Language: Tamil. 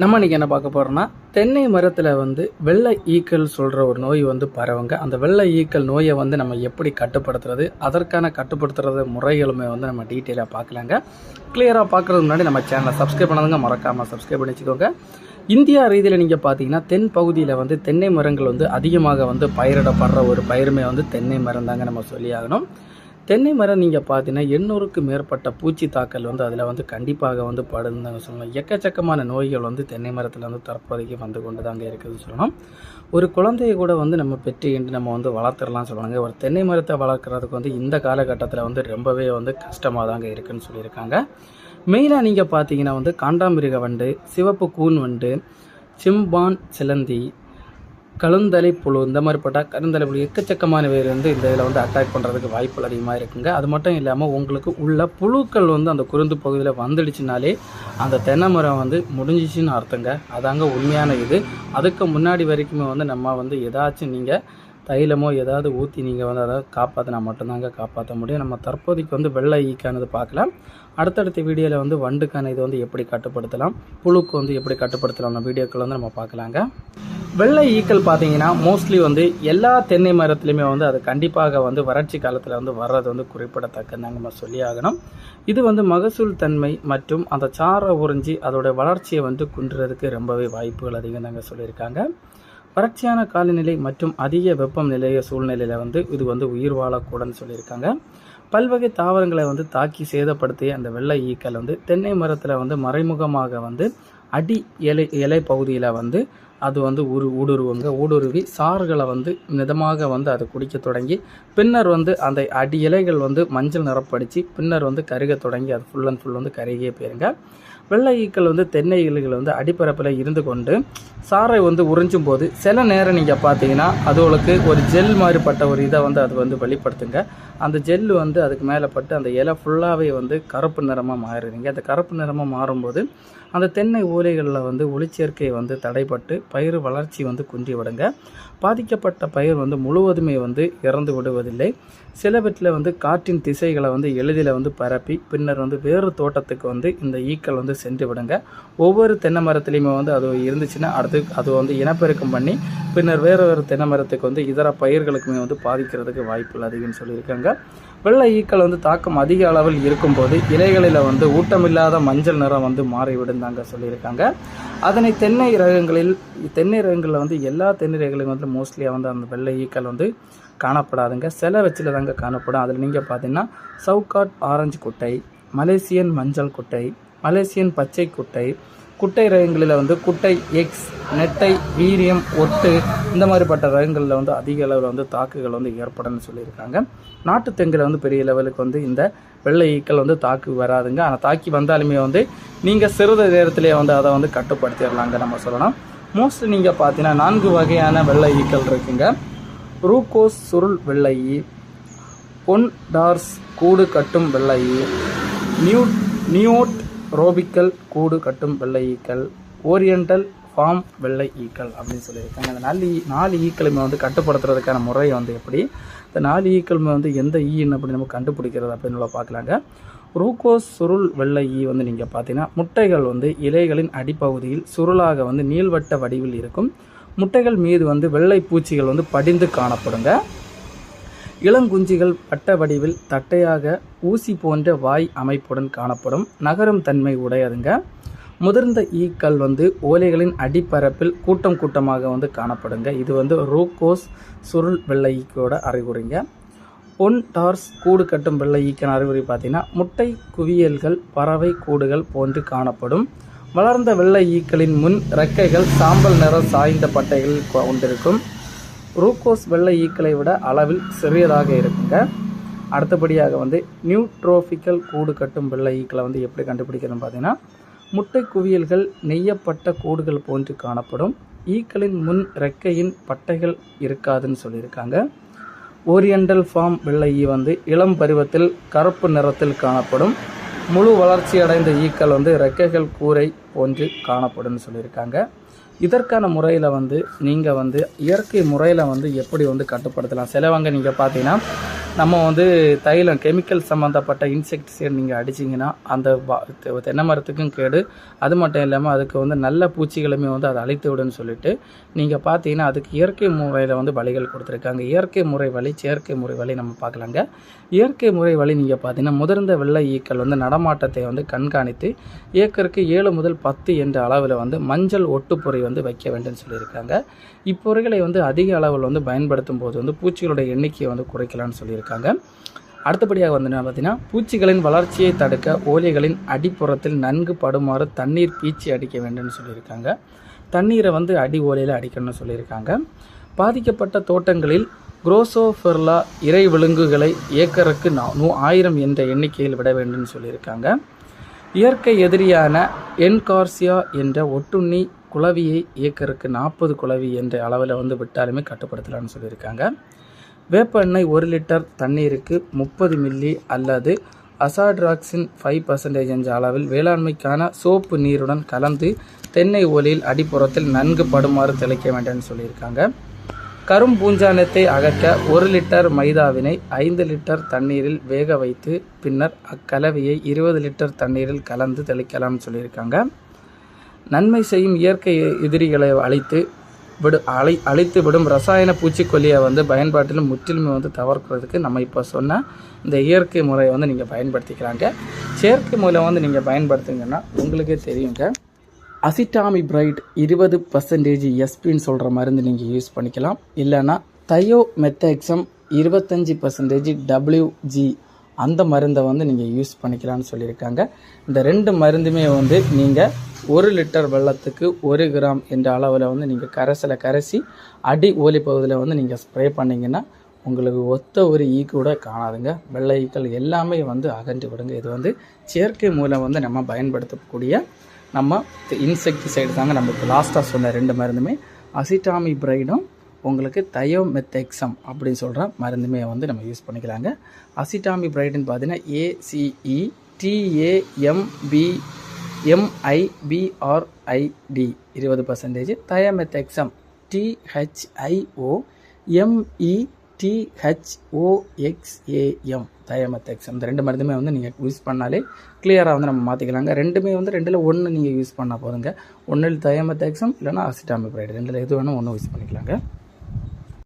நம்ம இன்னைக்கு என்ன பார்க்க போகிறோன்னா தென்னை மரத்தில் வந்து வெள்ளை ஈக்கள் சொல்கிற ஒரு நோய் வந்து பரவுங்க. அந்த வெள்ளை ஈக்கள் நோயை வந்து நம்ம எப்படி கட்டுப்படுத்துறது அதற்கான கட்டுப்படுத்துறது முறைகளுமே வந்து நம்ம டீட்டெயிலாக பார்க்கலாங்க. கிளியராக பார்க்குறதுக்கு முன்னாடி நம்ம சேனலை சப்ஸ்கிரைப் பண்ணதுங்க மறக்காமல் சப்ஸ்கிரைப் பண்ணி வச்சுக்கோங்க இந்தியா ரீதியில் நீங்கள் பார்த்தீங்கன்னா தென் பகுதியில் வந்து தென்னை மரங்கள் வந்து அதிகமாக வந்து பயிரிடப்படுற ஒரு பயிருமே வந்து தென்னை மரம் தாங்க நம்ம சொல்லி ஆகணும். தென்னை மரம் நீங்கள் பார்த்தீங்கன்னா எண்ணூறுக்கு மேற்பட்ட பூச்சி தாக்கல் வந்து அதில் வந்து கண்டிப்பாக வந்து படுதுன்னு சொல்லணும். எக்கச்சக்கமான நோய்கள் வந்து தென்னை மரத்தில் வந்து தற்போதைக்கு வந்து கொண்டு தாங்க இருக்குதுன்னு சொல்லணும். ஒரு குழந்தைய கூட வந்து நம்ம பெற்று என்று நம்ம வந்து வளர்த்துடலாம் சொல்லுவாங்க. ஒரு தென்னை மரத்தை வளர்க்குறதுக்கு வந்து இந்த காலகட்டத்தில் வந்து ரொம்பவே வந்து கஷ்டமாக தாங்க இருக்குன்னு சொல்லியிருக்காங்க. மெயினாக நீங்கள் பார்த்தீங்கன்னா வந்து காண்டாமிருக வண்டு சிவப்பு கூன் வண்டு சிம்பான் சிலந்தி கழுந்தலை புழு இந்த மாதிரி போட்டால் கருந்தலை புழு எக்கச்சக்கமான வேர் வந்து இந்த இதில் வந்து அட்டாக் பண்ணுறதுக்கு வாய்ப்புகள் அதிகமாக இருக்குங்க. அது மட்டும் இல்லாமல் உங்களுக்கு உள்ள புழுக்கள் வந்து அந்த குருந்து பகுதியில் வந்துடுச்சுனாலே அந்த தென்னை மரம் வந்து முடிஞ்சிச்சுன்னு அர்த்தங்க. அதாங்க உண்மையான இது. அதுக்கு முன்னாடி வரைக்குமே வந்து நம்ம வந்து ஏதாச்சும் நீங்கள் தைலமோ ஏதாவது ஊற்றி நீங்கள் வந்து அதை காப்பாற்றினா மட்டும்தாங்க காப்பாற்ற முடியும். நம்ம தற்போதைக்கு வந்து வெள்ளை ஈக்கானது பார்க்கலாம். அடுத்தடுத்த வீடியோவில் வந்து வண்டுக்கான இது வந்து எப்படி கட்டுப்படுத்தலாம் புழுக்கு வந்து எப்படி கட்டுப்படுத்தலாம் வீடியோக்கள் வந்து நம்ம பார்க்கலாங்க. வெள்ளை ஈக்கள் பார்த்தீங்கன்னா மோஸ்ட்லி வந்து எல்லா தென்னை மரத்துலையுமே வந்து அது கண்டிப்பாக வந்து வறட்சி காலத்தில் வந்து வர்றது வந்து குறிப்பிடத்தக்கதாங்க நம்ம சொல்லி ஆகணும். இது வந்து மகசூல் தன்மை மற்றும் அந்த சாரை உறிஞ்சி அதோடய வளர்ச்சியை வந்து குன்றுறதுக்கு ரொம்பவே வாய்ப்புகள் அதிகம் தாங்க சொல்லியிருக்காங்க. வறட்சியான காலநிலை மற்றும் அதிக வெப்பநிலைய சூழ்நிலையில் வந்து இது வந்து உயிர் வாழக்கூடன்னு சொல்லியிருக்காங்க. பல்வகை தாவரங்களை வந்து தாக்கி சேதப்படுத்திய அந்த வெள்ளை ஈக்கள் வந்து தென்னை மரத்தில் வந்து மறைமுகமாக வந்து அடி இலை இலை பகுதியில் வந்து அது வந்து உரு ஊடுருவுங்க ஊடுருவி சாறுகளை வந்து மிதமாக வந்து அதை குடிக்க தொடங்கி பின்னர் வந்து அந்த அடி இலைகள் வந்து மஞ்சள் நிறப்படிச்சு பின்னர் வந்து கருக தொடங்கி அது ஃபுல் அண்ட் ஃபுல் வந்து கருகியே போயிருங்க. வெள்ளை ஈக்கள் வந்து தென்னை இலைகள் வந்து அடிப்பரப்பில் இருந்து கொண்டு சாறை வந்து உறிஞ்சும் போது சில நேரம் நீங்கள் பார்த்தீங்கன்னா அதுகளுக்கு ஒரு ஜெல் மாதிரிப்பட்ட ஒரு இதை வந்து அது வந்து வெளிப்படுத்துங்க. அந்த ஜெல் வந்து அதுக்கு மேலே பட்டு அந்த இலை ஃபுல்லாகவே வந்து கருப்பு நிறமாக மாறிடுங்க அந்த கருப்பு நிறமாக மாறும்போது அந்த தென்னை ஓலைகளில் வந்து ஒளிச்சேர்க்கை வந்து தடைப்பட்டு பயிர் வளர்ச்சி வந்து குன்றி விடுங்க. பாதிக்கப்பட்ட பயிர் வந்து முழுவதுமே வந்து இறந்து விடுவதில்லை. சிலவற்றில் வந்து காற்றின் திசைகளை வந்து எளிதில் வந்து பரப்பி பின்னர் வந்து வேறு தோட்டத்துக்கு வந்து இந்த ஈக்கள் வந்து சென்று விடுங்க. ஒவ்வொரு தென்னை மரத்துலேயுமே வந்து அது இருந்துச்சுன்னா அடுத்து அது வந்து இனப்பெருக்கம் பண்ணி பின்னர் வேறு வேறு தென்னை மரத்துக்கு வந்து இதர பயிர்களுக்குமே வந்து பாதிக்கிறதுக்கு வாய்ப்புகள் அதிகம்னு சொல்லியிருக்காங்க. வெள்ளை ஈக்கள் வந்து தாக்கம் அதிக அளவில் இருக்கும்போது இலைகளில் வந்து ஊட்டமில்லாத மஞ்சள் நிறம் வந்து மாறிவிடுந்தாங்க சொல்லியிருக்காங்க. அதனை தென்னை ரகங்களில் தென்னை ரகங்களில் வந்து எல்லா தென்னை ரகங்களையும் வந்து மோஸ்ட்லியாக வந்து அந்த வெள்ளை ஈக்கள் வந்து காணப்படாதுங்க. சில வச்சில் தாங்க காணப்படும். அதில் நீங்கள் பார்த்தீங்கன்னா சவுக்காட் ஆரஞ்சு குட்டை மலேசியன் மஞ்சள் குட்டை மலேசியன் பச்சை குட்டை குட்டை ரகங்களில் வந்து குட்டை எக்ஸ் நெட்டை வீரியம் ஒட்டு இந்த மாதிரிப்பட்ட ரகங்களில் வந்து அதிக அளவில் வந்து தாக்குகள் வந்து ஏற்படும்னு சொல்லியிருக்காங்க. நாட்டு தெங்கில் வந்து பெரிய லெவலுக்கு வந்து இந்த வெள்ளை ஈக்கள் வந்து தாக்கு வராதுங்க. ஆனால் தாக்கி வந்தாலுமே வந்து நீங்கள் சிறிது நேரத்திலே வந்து அதை வந்து கட்டுப்படுத்திடலாங்க நம்ம சொல்லலாம் மோஸ்ட்லி நீங்கள் பார்த்தீங்கன்னா நான்கு வகையான வெள்ளை ஈக்கள் இருக்குங்க. ரூகோஸ் சுருள் வெள்ளை பொன் டார்ஸ் கூடு கட்டும் வெள்ளை நியூ நியூட் ரோபிக்கல் கூடு கட்டும் வெள்ளை ஈக்கள் ஓரியண்டல் ஃபார்ம் வெள்ளை ஈக்கள் அப்படின்னு சொல்லியிருக்காங்க. அந்த நாலு நாலு ஈக்களுமே வந்து கட்டுப்படுத்துறதுக்கான முறை வந்து எப்படி இந்த நாலு ஈக்களுமே வந்து எந்த ஈன்னு அப்படி நம்ம கண்டுபிடிக்கிறது அப்படின்னு பார்க்கலாங்க. ரூகோஸ் சுருள் வெள்ளை ஈ வந்து நீங்கள் பார்த்தீங்கன்னா முட்டைகள் வந்து இலைகளின் அடிப்பகுதியில் சுருளாக வந்து நீள்வட்ட வடிவில் இருக்கும். முட்டைகள் மீது வந்து வெள்ளை பூச்சிகள் வந்து படிந்து காணப்படுங்க. இளங்குஞ்சிகள் வட்ட வடிவில் தட்டையாக ஊசி போன்ற வாய் அமைப்புடன் காணப்படும் நகரும் தன்மை உடையதுங்க. முதிர்ந்த ஈக்கள் வந்து ஓலைகளின் அடிப்பரப்பில் கூட்டம் கூட்டமாக வந்து காணப்படுங்க. இது வந்து ரூக்கோஸ் சுருள் வெள்ளை ஈக்கோட அறிகுறிங்க. பொன் டார்ஸ் கூடு கட்டும் வெள்ளை ஈக்கன் அறிகுறி பார்த்தீங்கன்னா முட்டை குவியல்கள் பறவை கூடுகள் போன்று காணப்படும். வளர்ந்த வெள்ளை ஈக்களின் முன் ரெக்கைகள் சாம்பல் நிறம் சாய்ந்த பட்டைகள் கொண்டிருக்கும் ரூகோஸ் வெள்ளை ஈக்களை விட அளவில் சிறியதாக இருக்குங்க. அடுத்தபடியாக வந்து நியூட்ரோஃபிக்கல் கூடு கட்டும் வெள்ளை ஈக்களை வந்து எப்படி கண்டுபிடிக்கிறதுன்னு பார்த்தீங்கன்னா முட்டை குவியல்கள் நெய்யப்பட்ட கூடுகள் போன்று காணப்படும். ஈக்களின் முன் ரெக்கையின் பட்டைகள் இருக்காதுன்னு சொல்லியிருக்காங்க. ஓரியண்டல் ஃபார்ம் வெள்ளை ஈ வந்து இளம் பருவத்தில் கருப்பு நிறத்தில் காணப்படும். முழு வளர்ச்சி அடைந்த ஈக்கள் வந்து ரெக்கைகள் கூரை போன்று காணப்படும்னு சொல்லியிருக்காங்க. இதற்கான முறையில் வந்து நீங்கள் வந்து இயற்கை முறையில் வந்து எப்படி வந்து கட்டுப்படுத்தலாம்? சிலவங்க நீங்கள் பார்த்தீங்கன்னா நம்ம வந்து தைலம் கெமிக்கல் சம்மந்தப்பட்ட இன்செக்டிசைட் நீங்கள் அடிச்சிங்கன்னா அந்த தெ- தென்னை மரத்துக்கும் கேடு. அது மட்டும் இல்லாமல் அதுக்கு வந்து நல்ல பூச்சிகளுமே வந்து அதை அழித்து விடுன்னு சொல்லிட்டு நீங்கள் பார்த்தீங்கன்னா அதுக்கு இயற்கை முறையில் வந்து வழிகள் கொடுத்துருக்காங்க. இயற்கை முறை வழி செயற்கை முறை வழி நம்ம பார்க்கலாங்க. இயற்கை முறை வழி நீங்கள் பார்த்தீங்கன்னா முதிர்ந்த வெள்ளை ஈக்கள் வந்து நடமாட்டத்தை வந்து கண்காணித்து ஏக்கருக்கு ஏழு முதல் பத்து என்ற அளவில் வந்து மஞ்சள் ஒட்டுப்பொறி வந்து வைக்க வேண்டும் சொல்லியிருக்காங்க. இப்பொருட்களை வந்து அதிக அளவில் வந்து பயன்படுத்தும் போது வந்து பூச்சிகளுடைய எண்ணிக்கையை வந்து குறைக்கலாம்னு சொல்லியிருக்காங்க. அடுத்தபடியாக வந்து என்ன பார்த்தீங்கன்னா பூச்சிகளின் வளர்ச்சியை தடுக்க ஓலைகளின் அடிப்புறத்தில் நன்கு படுமாறு தண்ணீர் பீச்சி அடிக்க வேண்டும்னு சொல்லியிருக்காங்க. தண்ணீரை வந்து அடி ஓலையில் அடிக்கணும்னு சொல்லியிருக்காங்க. பாதிக்கப்பட்ட தோட்டங்களில் குரோசோஃபெர்லா இறை விலங்குகளை ஏக்கருக்கு நா- நூ ஆயிரம் என்ற எண்ணிக்கையில் விட வேண்டும்னு சொல்லியிருக்காங்க. இயற்கை எதிரியான என்கார்சியா என்ற ஒட்டுண்ணி குளவியை ஏக்கருக்கு நாற்பது குளவி என்ற அளவில் வந்து விட்டாலுமே கட்டுப்படுத்தலாம்னு சொல்லியிருக்காங்க. வேப்ப எண்ணெய் ஒரு லிட்டர் தண்ணீருக்கு முப்பது மில்லி அல்லது அசாட்ராக்சின் ஃபைவ் பர்சன்டேஜ் என்ற அளவில் வேளாண்மைக்கான சோப்பு நீருடன் கலந்து தென்னை ஒலியில் அடிப்புறத்தில் நன்கு படுமாறு தெளிக்க வேண்டும்னு சொல்லியிருக்காங்க. கரும்பூஞ்சானத்தை அகற்ற ஒரு லிட்டர் மைதாவினை ஐந்து லிட்டர் தண்ணீரில் வேக வைத்து பின்னர் அக்கலவையை இருபது லிட்டர் தண்ணீரில் கலந்து தெளிக்கலாம்னு சொல்லியிருக்காங்க. நன்மை செய்யும் இயற்கை எதிரிகளை அழித்து விடு அழை அழித்து விடும் ரசாயன பூச்சிக்கொல்லியை வந்து பயன்பாட்டில் முற்றிலுமே வந்து தவிர்க்கிறதுக்கு நம்ம இப்போ சொன்ன இந்த இயற்கை முறையை வந்து நீங்கள் பயன்படுத்திக்கிறாங்க. செயற்கை முறையில் வந்து நீங்கள் பயன்படுத்துங்கன்னா உங்களுக்கே தெரியுங்க. அசிட்டாமி பிரைட் இருபது பர்சன்டேஜ் எஸ்பின்னு சொல்கிற மருந்து நீங்கள் யூஸ் பண்ணிக்கலாம். இல்லைன்னா தையோ மெத்தெக்ஸம் இருபத்தஞ்சி பர்சன்டேஜ் டபிள்யூஜி அந்த மருந்தை வந்து நீங்கள் யூஸ் பண்ணிக்கலாம்னு சொல்லியிருக்காங்க. இந்த ரெண்டு மருந்துமே வந்து நீங்கள் ஒரு லிட்டர் வெள்ளத்துக்கு ஒரு கிராம் என்ற அளவில் வந்து நீங்கள் கரைசலை கரைசி அடி ஓலி பகுதியில் வந்து நீங்கள் ஸ்ப்ரே பண்ணிங்கன்னா உங்களுக்கு ஒத்த ஒரு ஈ கூட காணாதுங்க. வெள்ளை ஈக்கள் எல்லாமே வந்து அகன்று விடுங்க. இது வந்து செயற்கை மூலம் வந்து நம்ம பயன்படுத்தக்கூடிய நம்ம இன்செக்டிசைடு தாங்க. நம்ம இப்போ லாஸ்ட்டாக சொன்ன ரெண்டு மருந்துமே. அசிட்டாமி பிரைடும் உங்களுக்கு தயோமெத்தெக்ஸம் அப்படின்னு சொல்கிற மருந்துமே வந்து நம்ம யூஸ் பண்ணிக்கலாங்க. அசிட்டாமி பிரைட்னு பார்த்தீங்கன்னா ஏசிஇ டிஏஎம்பி எம்ஐபிஆர்ஐடி இருபது பர்சன்டேஜ் தயமெத்தெக்ஸம் டிஹெச்ஐஓ எம்இ டிஹெச்ஓஎக்ஸ்ஏஎம் தயமத்தெக்ஸ் இந்த ரெண்டு மருந்துமே வந்து நீங்கள் யூஸ் பண்ணாலே கிளியராக வந்து நம்ம மாற்றிக்கலாங்க ரெண்டுமே வந்து ரெண்டில் ஒன்று நீங்கள் யூஸ் பண்ணால் போதுங்க. ஒன்றில் தயமெத்தெக்ஸம் இல்லைன்னா அசிட்டாமிப்ரைடு ரெண்டில் எது வேணும் ஒன்று யூஸ் பண்ணிக்கலாங்க.